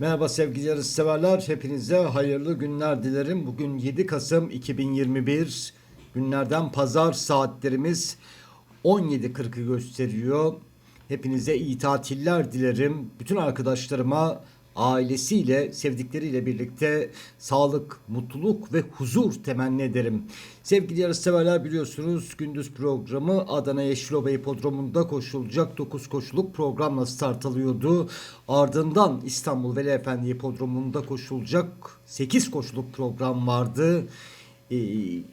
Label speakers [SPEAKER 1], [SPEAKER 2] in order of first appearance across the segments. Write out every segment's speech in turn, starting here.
[SPEAKER 1] Merhaba sevgili yarışseverler. Hepinize hayırlı günler dilerim. Bugün 7 Kasım 2021 günlerden pazar saatlerimiz 17.40'ı gösteriyor. Hepinize iyi tatiller dilerim. Bütün arkadaşlarıma ailesiyle, sevdikleriyle birlikte sağlık, mutluluk ve huzur temenni ederim. Sevgili yarışseverler biliyorsunuz gündüz programı Adana Yeşilova Hipodromu'nda koşulacak 9 koşuluk programla start alıyordu. Ardından İstanbul Veli Efendi Hipodromu'nda koşulacak 8 koşuluk program vardı. Ee,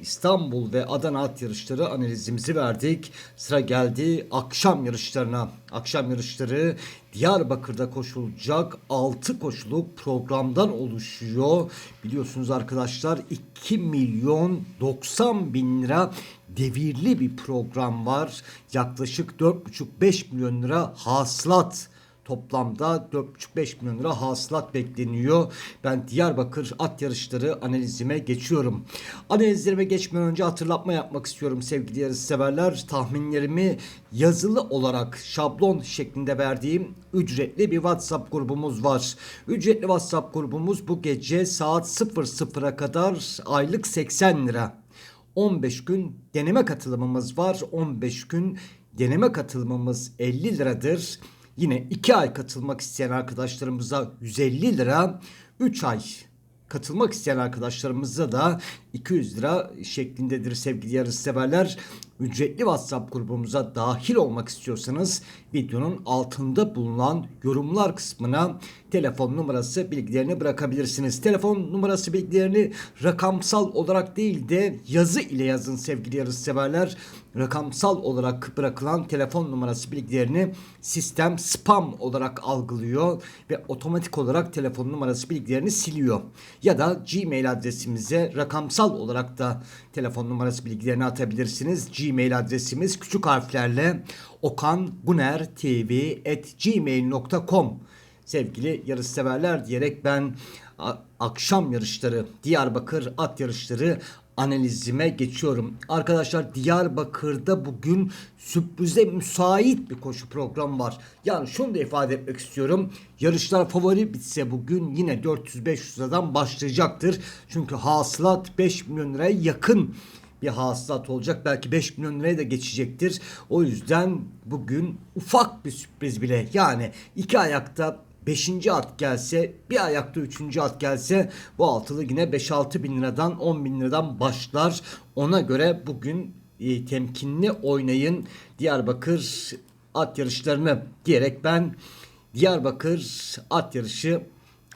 [SPEAKER 1] İstanbul ve Adana at yarışları analizimizi verdik. Sıra geldi akşam yarışlarına. Akşam yarışları Diyarbakır'da koşulacak 6 koşuluk programdan oluşuyor. Biliyorsunuz arkadaşlar 2 milyon 90 bin lira devirli bir program var. Yaklaşık 4,5-5 milyon lira hasılat Toplamda 4,5-5 milyon lira hasılat bekleniyor. Ben Diyarbakır at yarışları analizime geçiyorum. Analizlerime geçmeden önce hatırlatma yapmak istiyorum sevgili yarışseverler. Tahminlerimi yazılı olarak şablon şeklinde verdiğim ücretli bir WhatsApp grubumuz var. Ücretli WhatsApp grubumuz bu gece saat 00'a kadar aylık 80 lira. 15 gün deneme katılımımız var. 15 gün deneme katılımımız 50 liradır. Yine 2 ay katılmak isteyen arkadaşlarımıza 150 lira, 3 ay katılmak isteyen arkadaşlarımıza da 200 lira şeklindedir sevgili yarışseverler. Ücretli WhatsApp grubumuza dahil olmak istiyorsanız videonun altında bulunan yorumlar kısmına telefon numarası bilgilerini bırakabilirsiniz. Telefon numarası bilgilerini rakamsal olarak değil de yazı ile yazın sevgili yarışseverler. Rakamsal olarak bırakılan telefon numarası bilgilerini sistem spam olarak algılıyor ve otomatik olarak telefon numarası bilgilerini siliyor. Ya da Gmail adresimize rakamsal olarak da telefon numarası bilgilerini atabilirsiniz. Gmail adresimiz küçük harflerle okangunertv@gmail.com sevgili yarışseverler diyerek ben akşam yarışları, Diyarbakır at yarışları analizime geçiyorum. Arkadaşlar Diyarbakır'da bugün sürprize müsait bir koşu programı var. Yani şunu da ifade etmek istiyorum. Yarışlar favori bitse bugün yine 400-500 liradan başlayacaktır. Çünkü hasılat 5 milyon liraya yakın bir hasılat olacak. Belki 5 milyon liraya da geçecektir. O yüzden bugün ufak bir sürpriz bile yani iki ayakta 5. at gelse bir ayakta 3. at gelse bu altılı yine 5-6 bin liradan 10 bin liradan başlar. Ona göre bugün e, temkinli oynayın Diyarbakır at yarışlarını diyerek ben Diyarbakır at yarışı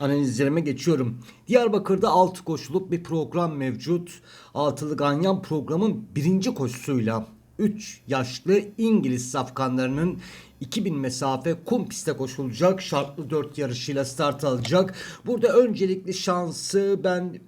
[SPEAKER 1] analizlerime geçiyorum. Diyarbakır'da 6 koşuluk bir program mevcut. Altılı Ganyan programın birinci koşusuyla 3 yaşlı İngiliz safkanlarının 2000 mesafe kum pistte koşulacak şartlı 4 yarışıyla start alacak. Burada öncelikli şansı ben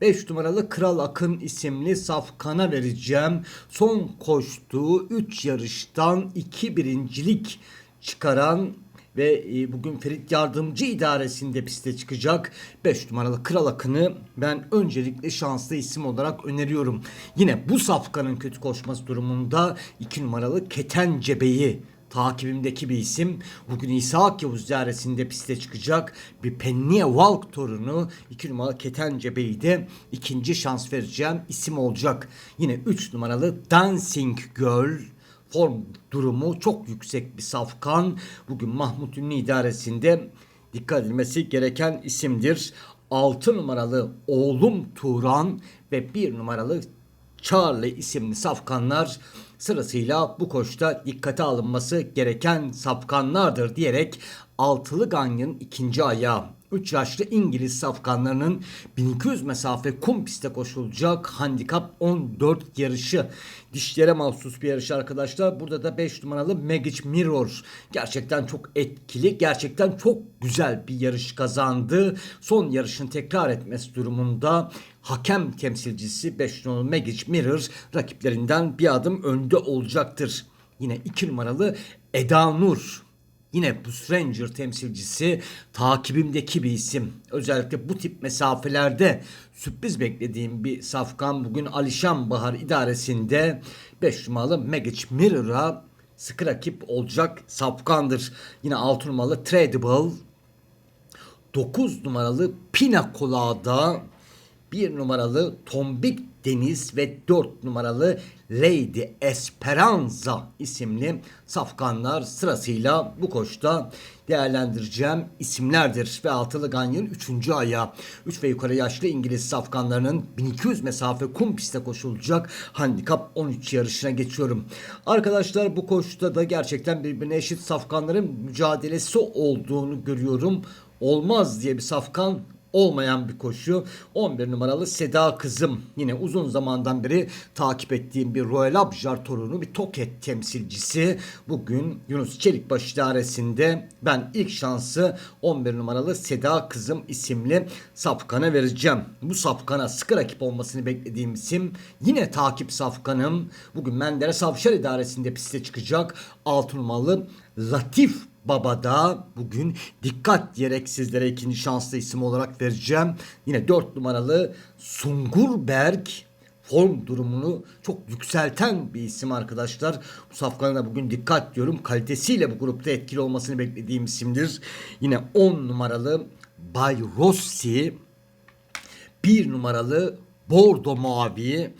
[SPEAKER 1] 5 numaralı Kral Akın isimli safkana vereceğim. Son koştuğu 3 yarıştan 2 birincilik çıkaran ve e, bugün Ferit Yardımcı idaresinde piste çıkacak 5 numaralı Kral Akın'ı ben öncelikle şanslı isim olarak öneriyorum. Yine bu safkanın kötü koşması durumunda 2 numaralı Keten Cebe'yi takibimdeki bir isim. Bugün İsa Yavuz idaresinde piste çıkacak bir Penniye Walk torunu 2 numaralı Ketence Bey'i de ikinci şans vereceğim isim olacak. Yine 3 numaralı Dancing Girl form durumu çok yüksek bir safkan. Bugün Mahmut Ünlü idaresinde dikkat edilmesi gereken isimdir. 6 numaralı oğlum Turan ve 1 numaralı Charlie isimli safkanlar sırasıyla bu koşta dikkate alınması gereken safkanlardır diyerek altılı ganyanın ikinci ayağı 3 yaşlı İngiliz safkanlarının 1200 mesafe kum pistte koşulacak handikap 14 yarışı. Dişlere mahsus bir yarış arkadaşlar. Burada da 5 numaralı Magic Mirror gerçekten çok etkili, gerçekten çok güzel bir yarış kazandı. Son yarışın tekrar etmesi durumunda hakem temsilcisi 5 numaralı Magic Mirror rakiplerinden bir adım önde olacaktır. Yine 2 numaralı Eda Nur Yine bu Stranger temsilcisi takibimdeki bir isim. Özellikle bu tip mesafelerde sürpriz beklediğim bir safkan bugün Alişan Bahar idaresinde 5 numaralı Magic Mirror'a sıkı rakip olacak safkandır. Yine 6 numaralı Tradable 9 numaralı Pina Colada, 1 numaralı Tombik Deniz ve 4 numaralı Lady Esperanza isimli safkanlar sırasıyla bu koşta değerlendireceğim isimlerdir. Ve altılı ganyanın 3. ayağı 3 ve yukarı yaşlı İngiliz safkanlarının 1200 mesafe kum pistte koşulacak handikap 13 yarışına geçiyorum. Arkadaşlar bu koşuda da gerçekten birbirine eşit safkanların mücadelesi olduğunu görüyorum. Olmaz diye bir safkan olmayan bir koşu. 11 numaralı Seda Kızım. Yine uzun zamandan beri takip ettiğim bir Royal Abjar torunu bir Toket temsilcisi. Bugün Yunus Çelikbaş idaresinde ben ilk şansı 11 numaralı Seda Kızım isimli safkana vereceğim. Bu safkana sıkı rakip olmasını beklediğim isim yine takip safkanım. Bugün Menderes Avşar idaresinde piste çıkacak 6 numaralı Latif Baba'da bugün dikkat diyerek sizlere ikinci şanslı isim olarak vereceğim. Yine 4 numaralı Sungur Berk form durumunu çok yükselten bir isim arkadaşlar. Bu safkana da bugün dikkat diyorum. Kalitesiyle bu grupta etkili olmasını beklediğim isimdir. Yine 10 numaralı Bay Rossi, 1 numaralı Bordo Mavi,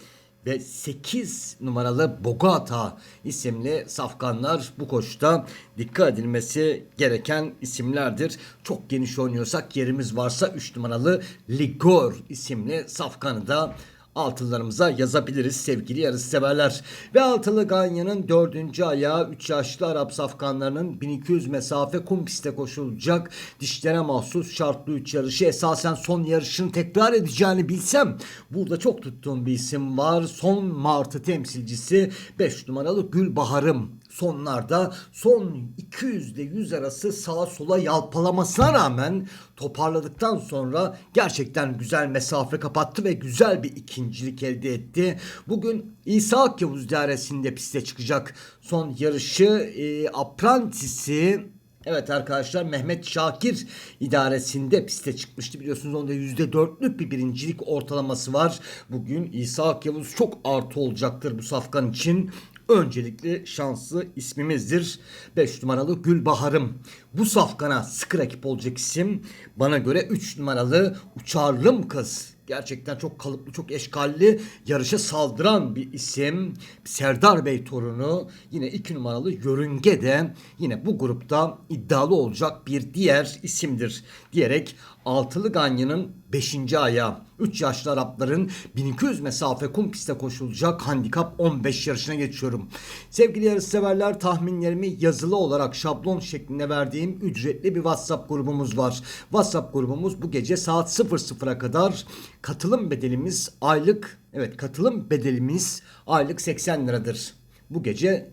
[SPEAKER 1] ve 8 numaralı Bogata isimli safkanlar bu koşuda dikkat edilmesi gereken isimlerdir. Çok geniş oynuyorsak yerimiz varsa 3 numaralı Ligor isimli safkanı da altılarımıza yazabiliriz sevgili yarış severler. Ve altılı Ganya'nın dördüncü ayağı 3 yaşlı Arap safkanlarının 1200 mesafe kum pistte koşulacak dişlere mahsus şartlı 3 yarışı esasen son yarışını tekrar edeceğini bilsem burada çok tuttuğum bir isim var. Son Martı temsilcisi 5 numaralı Gülbaharım sonlarda son 200 ile 100 arası sağa sola yalpalamasına rağmen toparladıktan sonra gerçekten güzel mesafe kapattı ve güzel bir ikincilik elde etti. Bugün İsa Akyavuz dairesinde piste çıkacak. Son yarışı e, Apprentice'i Evet arkadaşlar Mehmet Şakir idaresinde piste çıkmıştı. Biliyorsunuz onda %4'lük bir birincilik ortalaması var. Bugün İsa Akyavuz çok artı olacaktır bu safkan için öncelikli şanslı ismimizdir. 5 numaralı Gülbaharım. Bu safkana sıkı rakip olacak isim bana göre 3 numaralı Uçarlım Kız. Gerçekten çok kalıplı, çok eşkalli, yarışa saldıran bir isim. Serdar Bey torunu. Yine 2 numaralı Yörünge de yine bu grupta iddialı olacak bir diğer isimdir. Diyerek Altılı Ganyan'ın 5. ayağı 3 yaşlı Arapların 1200 mesafe kum pistte koşulacak handikap 15 yarışına geçiyorum. Sevgili yarış severler tahminlerimi yazılı olarak şablon şeklinde verdiğim ücretli bir WhatsApp grubumuz var. WhatsApp grubumuz bu gece saat 00'a kadar katılım bedelimiz aylık evet katılım bedelimiz aylık 80 liradır. Bu gece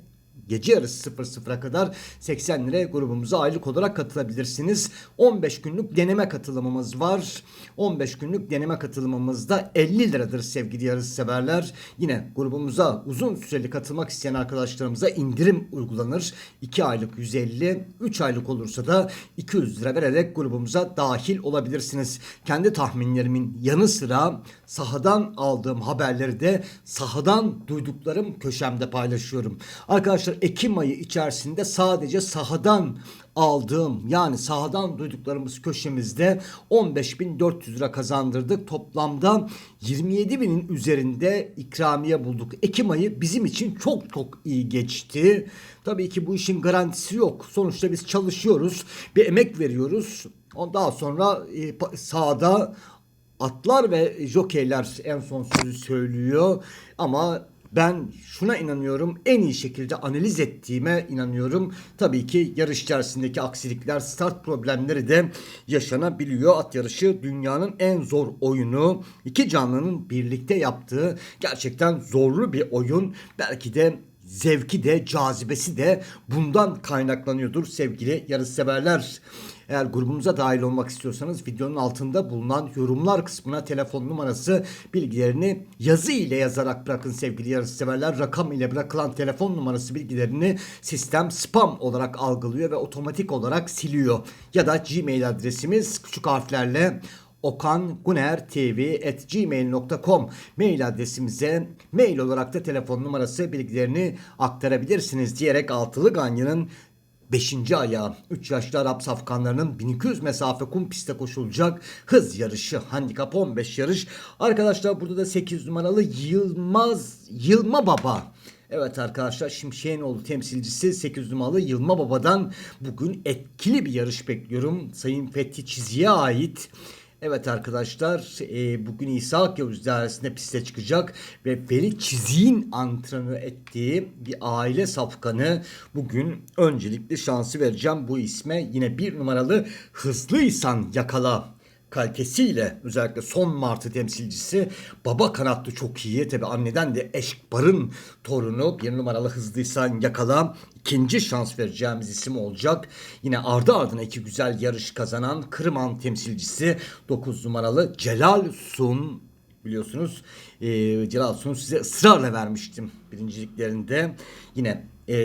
[SPEAKER 1] gece yarısı 00'a kadar 80 lira grubumuza aylık olarak katılabilirsiniz. 15 günlük deneme katılımımız var. 15 günlük deneme katılımımızda 50 liradır sevgili yarısı severler. Yine grubumuza uzun süreli katılmak isteyen arkadaşlarımıza indirim uygulanır. 2 aylık 150, 3 aylık olursa da 200 lira vererek grubumuza dahil olabilirsiniz. Kendi tahminlerimin yanı sıra sahadan aldığım haberleri de sahadan duyduklarım köşemde paylaşıyorum. Arkadaşlar Ekim ayı içerisinde sadece sahadan aldığım yani sahadan duyduklarımız köşemizde 15.400 lira kazandırdık. Toplamda 27.000'in üzerinde ikramiye bulduk. Ekim ayı bizim için çok çok iyi geçti. Tabii ki bu işin garantisi yok. Sonuçta biz çalışıyoruz, bir emek veriyoruz. Ondan sonra e, sahada atlar ve jokeyler en son sözü söylüyor. Ama ben şuna inanıyorum. En iyi şekilde analiz ettiğime inanıyorum. Tabii ki yarış içerisindeki aksilikler, start problemleri de yaşanabiliyor. At yarışı dünyanın en zor oyunu. İki canlının birlikte yaptığı gerçekten zorlu bir oyun. Belki de zevki de cazibesi de bundan kaynaklanıyordur sevgili yarışseverler. Eğer grubumuza dahil olmak istiyorsanız videonun altında bulunan yorumlar kısmına telefon numarası bilgilerini yazı ile yazarak bırakın sevgili yarışseverler. Rakam ile bırakılan telefon numarası bilgilerini sistem spam olarak algılıyor ve otomatik olarak siliyor. Ya da Gmail adresimiz küçük harflerle okanguner.tv@gmail.com mail adresimize mail olarak da telefon numarası bilgilerini aktarabilirsiniz diyerek altılı Ganyan'ın 5. ayağı 3 yaşlı Arap safkanlarının 1200 mesafe kum pistte koşulacak hız yarışı handikap 15 yarış. Arkadaşlar burada da 8 numaralı Yılmaz Yılma Baba. Evet arkadaşlar Şimşekenoğlu temsilcisi 8 numaralı Yılma Baba'dan bugün etkili bir yarış bekliyorum. Sayın Fethi Çizi'ye ait. Evet arkadaşlar e, bugün İsa Yavuz dairesinde piste çıkacak ve Veli Çizik'in antrenör ettiği bir aile safkanı bugün öncelikli şansı vereceğim bu isme. Yine bir numaralı Hızlıysan Yakala kalitesiyle özellikle son Martı temsilcisi baba kanatlı çok iyi. Tabi anneden de Eşkbar'ın torunu bir numaralı hızlıysan yakala ikinci şans vereceğimiz isim olacak. Yine ardı ardına iki güzel yarış kazanan Kırman temsilcisi 9 numaralı Celal Sun biliyorsunuz e, Celal Sun size ısrarla vermiştim birinciliklerinde. Yine e,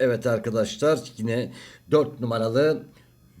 [SPEAKER 1] evet arkadaşlar yine 4 numaralı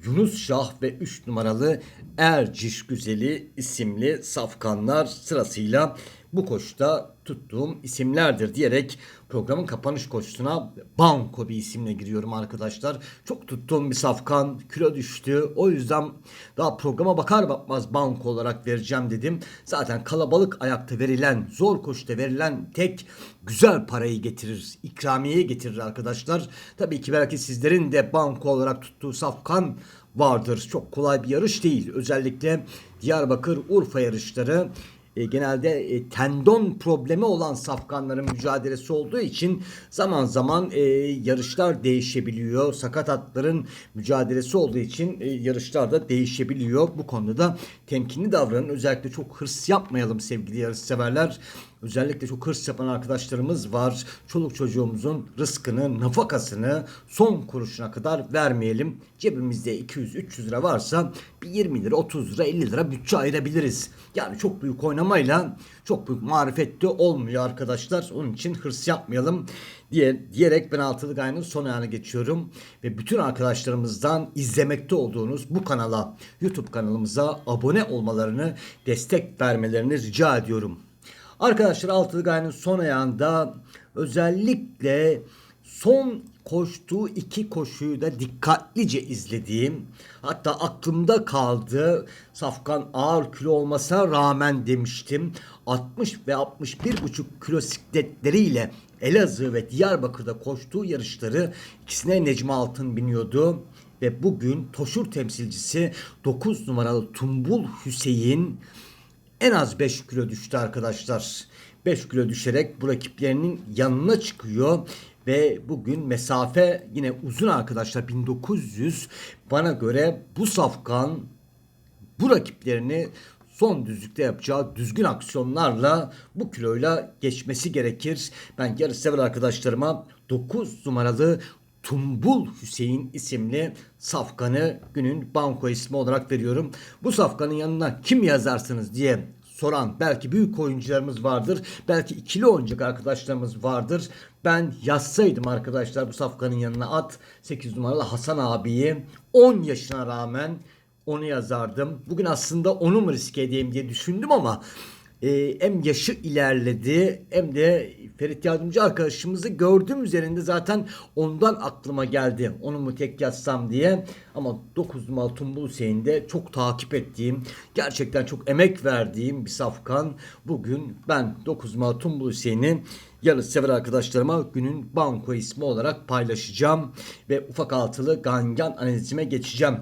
[SPEAKER 1] Yunus Şah ve 3 numaralı Erciş Güzeli isimli safkanlar sırasıyla bu koşuda tuttuğum isimlerdir diyerek programın kapanış koşusuna Banko bir isimle giriyorum arkadaşlar. Çok tuttuğum bir safkan kilo düştü. O yüzden daha programa bakar bakmaz Banko olarak vereceğim dedim. Zaten kalabalık ayakta verilen, zor koşuda verilen tek güzel parayı getirir. ikramiye getirir arkadaşlar. Tabii ki belki sizlerin de Banko olarak tuttuğu safkan vardır. Çok kolay bir yarış değil. Özellikle Diyarbakır Urfa yarışları e, genelde e, tendon problemi olan safkanların mücadelesi olduğu için zaman zaman e, yarışlar değişebiliyor. Sakat atların mücadelesi olduğu için e, yarışlar da değişebiliyor. Bu konuda da temkinli davranın. Özellikle çok hırs yapmayalım sevgili yarış severler. Özellikle çok hırs yapan arkadaşlarımız var. Çoluk çocuğumuzun rızkını, nafakasını son kuruşuna kadar vermeyelim. Cebimizde 200-300 lira varsa bir 20 lira, 30 lira, 50 lira bütçe ayırabiliriz. Yani çok büyük oynamayla çok büyük marifetli olmuyor arkadaşlar. Onun için hırs yapmayalım diye diyerek ben altılı gayenin son ayağına geçiyorum. Ve bütün arkadaşlarımızdan izlemekte olduğunuz bu kanala, YouTube kanalımıza abone olmalarını, destek vermelerini rica ediyorum. Arkadaşlar Altılı Gaye'nin son ayağında özellikle son koştuğu iki koşuyu da dikkatlice izlediğim hatta aklımda kaldı Safkan ağır kilo olmasına rağmen demiştim 60 ve 61,5 kilo sikletleriyle Elazığ ve Diyarbakır'da koştuğu yarışları ikisine Necmi Altın biniyordu ve bugün Toşur temsilcisi 9 numaralı Tumbul Hüseyin en az 5 kilo düştü arkadaşlar. 5 kilo düşerek bu rakiplerinin yanına çıkıyor ve bugün mesafe yine uzun arkadaşlar 1900 bana göre bu safkan bu rakiplerini son düzlükte yapacağı düzgün aksiyonlarla bu kiloyla geçmesi gerekir. Ben yarış sever arkadaşlarıma 9 numaralı Tumbul Hüseyin isimli safkanı günün banko ismi olarak veriyorum. Bu safkanın yanına kim yazarsınız diye soran belki büyük oyuncularımız vardır. Belki ikili oynayacak arkadaşlarımız vardır. Ben yazsaydım arkadaşlar bu safkanın yanına at 8 numaralı Hasan abiyi 10 yaşına rağmen onu yazardım. Bugün aslında onu mu riske edeyim diye düşündüm ama e, hem yaşı ilerledi hem de Ferit Yardımcı arkadaşımızı gördüğüm üzerinde zaten ondan aklıma geldi. Onu mu tek yazsam diye. Ama 9 numaralı Tumbul Hüseyin'de çok takip ettiğim, gerçekten çok emek verdiğim bir safkan. Bugün ben 9 numaralı Tumbul Hüseyin'i yarış sever arkadaşlarıma günün banko ismi olarak paylaşacağım. Ve ufak altılı gangan analizime geçeceğim.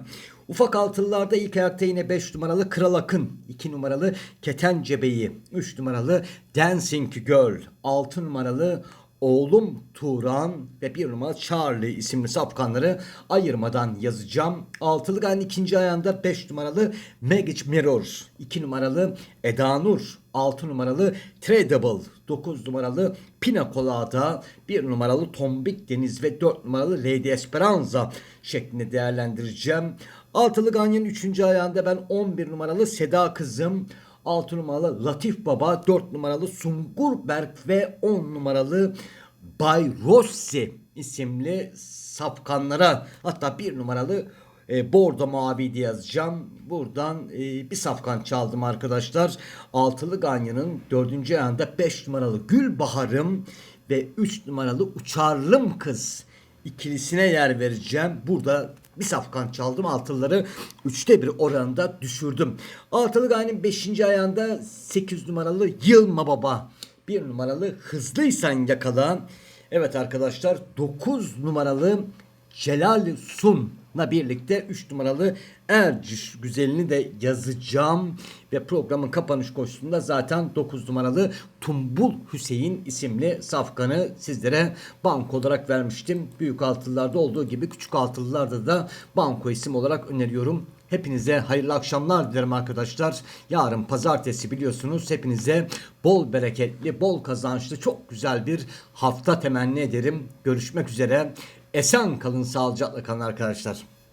[SPEAKER 1] Ufak altılılarda ilk ayakta yine 5 numaralı Kral Akın, 2 numaralı Keten Cebe'yi, 3 numaralı Dancing Girl, 6 numaralı Oğlum Turan ve bir numara Charlie isimli safkanları ayırmadan yazacağım. Altılı gayenin ikinci ayağında 5 numaralı Magic Mirror, 2 numaralı Eda Nur, 6 numaralı Tradable, 9 numaralı Pina Colada, 1 numaralı Tombik Deniz ve 4 numaralı Lady Esperanza şeklinde değerlendireceğim. Altılı Ganyan'ın 3. ayağında ben 11 numaralı Seda Kızım, 6 numaralı Latif Baba, 4 numaralı Sungur Berk ve 10 numaralı Bay Rossi isimli safkanlara hatta 1 numaralı e, bordo mavi diye yazacağım. Buradan e, bir safkan çaldım arkadaşlar. Altılı Ganyan'ın 4. ayağında 5 numaralı Gül Baharım ve 3 numaralı Uçarlım Kız ikilisine yer vereceğim. Burada bir safkan çaldım. Altılıları 3'te 1 oranında düşürdüm. Altılı gayenin 5. ayağında 8 numaralı Yılma Baba. 1 numaralı Hızlıysan Yakala. Evet arkadaşlar 9 numaralı Celal Sun'la birlikte 3 numaralı Erciş Güzelini de yazacağım. Ve programın kapanış koşusunda zaten 9 numaralı Tumbul Hüseyin isimli safkanı sizlere banko olarak vermiştim. Büyük altılılarda olduğu gibi küçük altılılarda da banko isim olarak öneriyorum. Hepinize hayırlı akşamlar dilerim arkadaşlar. Yarın pazartesi biliyorsunuz. Hepinize bol bereketli, bol kazançlı, çok güzel bir hafta temenni ederim. Görüşmek üzere. Esen kalın, sağlıcakla kalın arkadaşlar.